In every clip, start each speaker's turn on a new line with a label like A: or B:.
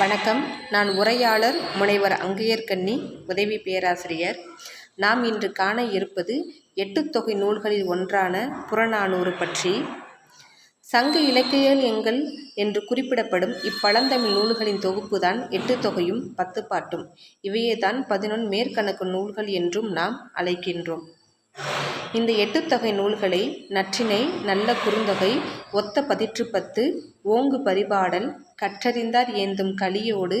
A: வணக்கம். நான் உரையாளர் முனைவர் அங்கையர்கண்ணி உதவி பேராசிரியர். நாம் இன்று காண இருப்பது எட்டு தொகை நூல்களில் ஒன்றான புறநானூறு பற்றி. சங்க இலக்கியங்கள் என்று குறிப்பிடப்படும் இப்பழந்தமிழ் நூல்களின் தொகுப்பு தான் எட்டுத்தொகையும் பத்து பாட்டும். இவையே தான் பதினொன் மேற்கணக்கு நூல்கள் என்றும் நாம் அழைக்கின்றோம். இந்த எட்டுத்தொகை நூல்களை நற்றினை நல்ல குறுந்தொகை ஒத்த பதிற்றுப்பத்து ஓங்கு பரிபாடல் கற்றறிந்தார் ஏந்தும் கலியோடு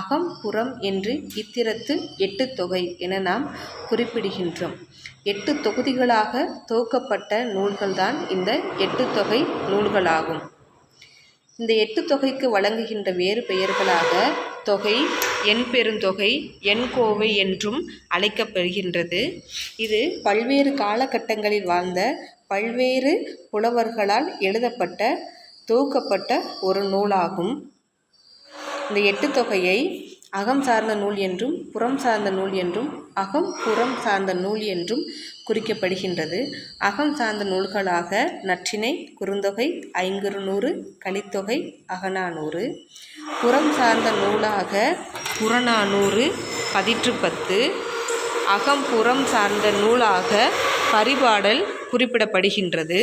A: அகம் புறம் என்று இத்திரத்து எட்டுத்தொகை என நாம் குறிப்பிடுகின்றோம். எட்டு தொகுதிகளாக தொகுக்கப்பட்ட நூல்கள்தான் இந்த எட்டுத்தொகை நூல்களாகும். இந்த எட்டு தொகைக்கு வழங்குகின்ற வேறு பெயர்களாக தொகை எண் பெருந்தொகை எண் கோவை என்றும் அழைக்கப்படுகின்றது. இது பல்வேறு காலகட்டங்களில் வாழ்ந்த பல்வேறு புலவர்களால் எழுதப்பட்ட தொகுக்கப்பட்ட ஒரு நூலாகும். இந்த எட்டு தொகையை அகம் சார்ந்த நூல் என்றும் புறம் சார்ந்த நூல் என்றும் அகம் புறம் சார்ந்த நூல் என்றும் குறிக்கப்படுகின்றது. அகம் சார்ந்த நூல்களாக நற்றினை குறுந்தொகை ஐங்குறுநூறு கலித்தொகை அகநானூறு. புறம் சார்ந்த நூலாக புறநானூறு பதிற்று பத்து அகம் புறம் சார்ந்த நூலாக பரிபாடல் குறிப்பிடப்படுகின்றது.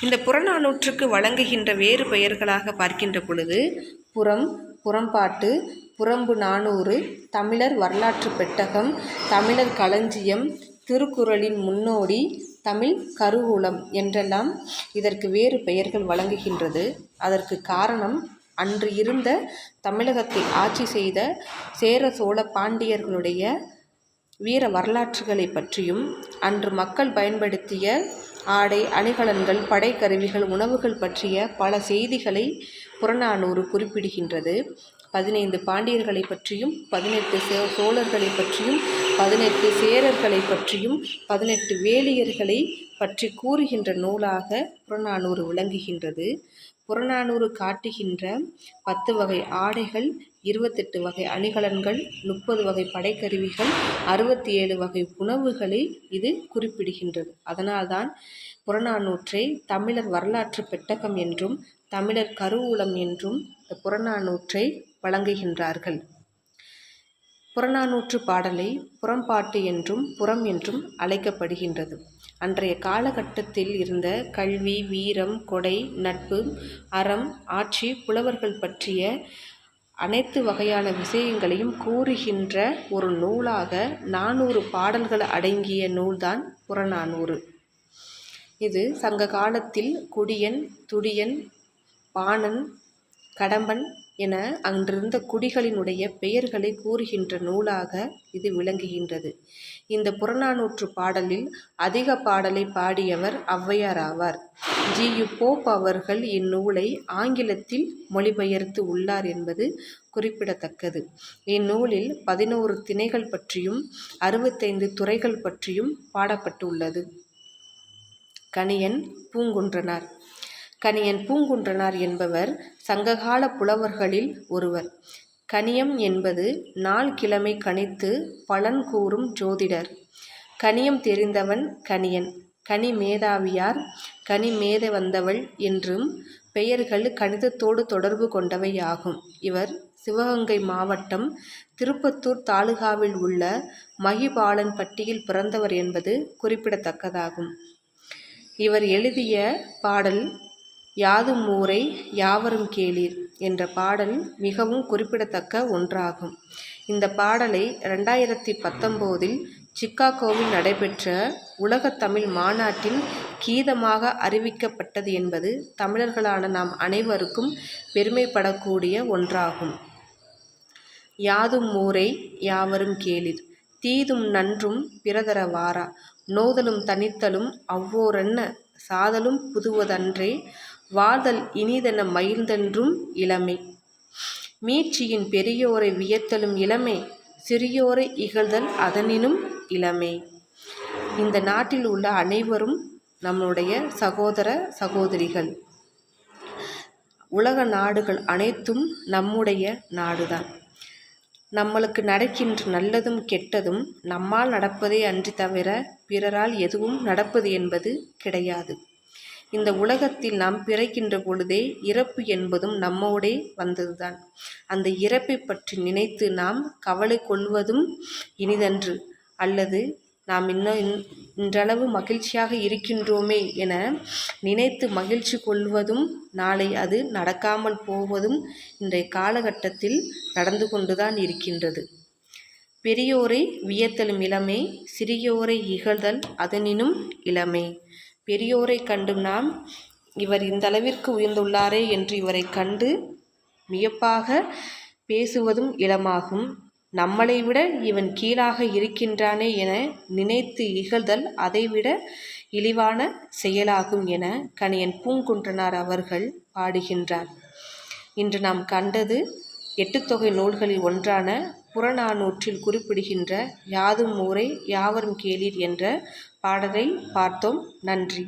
A: இந்த புறநானூற்றுக்கு வழங்குகின்ற வேறு பெயர்களாக பார்க்கின்ற பொழுது புறம் புறம்பாட்டு புறம்பு நானூறு தமிழர் வரலாற்று பெட்டகம் தமிழர் களஞ்சியம் திருக்குறளின் முன்னோடி தமிழ் கருவூலம் என்றெல்லாம் இதற்கு வேறு பெயர்கள் வழங்குகின்றது. அதற்கு காரணம் அன்று இருந்த தமிழகத்தை ஆட்சி செய்த சேர சோழ பாண்டியர்களுடைய வீர வரலாற்றுகளை பற்றியும் அன்று மக்கள் பயன்படுத்திய ஆடை அணிகலன்கள் படைக்கருவிகள் உணவுகள் பற்றிய பல செய்திகளை புறநானூறு குறிப்பிடுகின்றது. பதினைந்து பாண்டியர்களை பற்றியும் பதினெட்டு சோ சோழர்களை பற்றியும் பதினெட்டு சேரர்களை பற்றியும் பதினெட்டு வேலியர்களை பற்றி கூறுகின்ற நூலாக புறநானூறு விளங்குகின்றது. புறநானூறு காட்டுகின்ற பத்து வகை ஆடைகள் இருபத்தெட்டு வகை அணிகலன்கள் முப்பது வகை படைக்கருவிகள் அறுபத்தி ஏழு வகை உணவுகளை இது குறிப்பிடுகின்றது. அதனால்தான் புறநானூற்றை தமிழர் வரலாற்று பெட்டகம் என்றும் தமிழர் கருவூலம் என்றும் இந்த புறநானூற்றை வழங்குகின்றார்கள். புறநானூற்று பாடலை புறம்பாட்டு என்றும் புறம் என்றும் அழைக்கப்படுகின்றது. அன்றைய காலகட்டத்தில் இருந்த கல்வி வீரம் கொடை நட்பு அறம் ஆட்சி புலவர்கள் பற்றிய அனைத்து வகையான விஷயங்களையும் கூறுகின்ற ஒரு நூலாக நானூறு பாடல்கள் அடங்கிய நூல்தான் புறநானூறு. இது சங்க காலத்தில் குடியன் துடியன் பாணன் கடம்பன் என அன்றிருந்த குடிகளினுடைய பெயர்களை கூறுகின்ற நூலாக இது விளங்குகின்றது. இந்த புறநானூற்று பாடலில் அதிக பாடலை பாடியவர் ஔவையார் ஆவார். ஜி. யு. போப் அவர்கள் இந்நூலை ஆங்கிலத்தில் மொழிபெயர்த்து உள்ளார் என்பது குறிப்பிடத்தக்கது. இந்நூலில் பதினோரு திணைகள் பற்றியும் அறுபத்தைந்து துறைகள் பற்றியும் பாடப்பட்டுள்ளது. கணியன் பூங்குன்றனார். கணியன் பூங்குன்றனார் என்பவர் சங்ககால புலவர்களில் ஒருவர். கணியம் என்பது நாள் கிழமை கணித்து பலன் கூறும் ஜோதிடர். கணியம் தெரிந்தவன் கணியன். கனி மேதாவியார் கனி மேத வந்தவள் என்றும் பெயர்கள் கணிதத்தோடு தொடர்பு கொண்டவை ஆகும் இவர் சிவகங்கை மாவட்டம் திருப்பத்தூர் தாலுகாவில் உள்ள மகிபாலன் பட்டியில் பிறந்தவர் என்பது குறிப்பிடத்தக்கதாகும். இவர் எழுதிய பாடல் யாதும் ஊரை யாவரும் கேளீர் என்ற பாடல் மிகவும் குறிப்பிடத்தக்க ஒன்றாகும். இந்த பாடலை ரெண்டாயிரத்தி பத்தொம்போதில் சிக்காகோவில் நடைபெற்ற உலகத் தமிழ் மாநாட்டின் கீதமாக அறிவிக்கப்பட்டது என்பது தமிழர்களான நாம் அனைவருக்கும் பெருமைப்படக்கூடிய ஒன்றாகும். யாதும் ஊரை யாவரும் கேளிர் தீதும் நன்றும் பிறதர வாரா. நோதலும் தனித்தலும் அவ்வோரென்ன சாதலும் புதுவதன்றே. வாழ்தல் இனிதென மகிழ்ந்தென்றும் இளமை. மீட்சியின் பெரியோரை வியத்தலும் இளமே சிறியோரை இகழ்தல் அதனினும் இளமே. இந்த நாட்டில் உள்ள அனைவரும் நம்முடைய சகோதர சகோதரிகள். உலக நாடுகள் அனைத்தும் நம்முடைய நாடுதான். நம்மளுக்கு நடக்கின்ற நல்லதும் கெட்டதும் நம்மால் நடப்பதே அன்றி தவிர பிறரால் எதுவும் நடப்பது என்பது கிடையாது. இந்த உலகத்தில் நாம் பிறக்கின்ற பொழுதே இறப்பு என்பதும் நம்மோடே வந்ததுதான். அந்த இறப்பை பற்றி நினைத்து நாம் கவலை கொள்வதும் இனிதன்று அல்லது நாம் இன்னும் இன்றளவு மகிழ்ச்சியாக இருக்கின்றோமே என நினைத்து மகிழ்ச்சி கொள்வதும் நாளை அது நடக்காமல் போவதும் இன்றைய காலகட்டத்தில் நடந்து கொண்டுதான் இருக்கின்றது. பெரியோரை வியத்தலும் இளமை சிறியோரை இகழ்தல் அதனினும் இளமை. பெரியோரை கண்டு நாம் இவர் இந்த அளவிற்கு உயர்ந்துள்ளாரே என்று இவரை கண்டு வியப்பாக பேசுவதும் இளமாகும் நம்மளை விட இவன் கீழாக இருக்கின்றானே என நினைத்து இகழ்தல் அதைவிட இழிவான செயலாகும் என கணியன் பூங்குன்றனார் அவர்கள் பாடுகின்றார். இன்று நாம் கண்டது எட்டுத்தொகை நூல்களில் ஒன்றான புறநானூற்றில் குறிப்பிடுகின்ற யாதும் ஊரை யாவரும் கேளீர் என்ற பாடலை பார்த்தோம். நன்றி.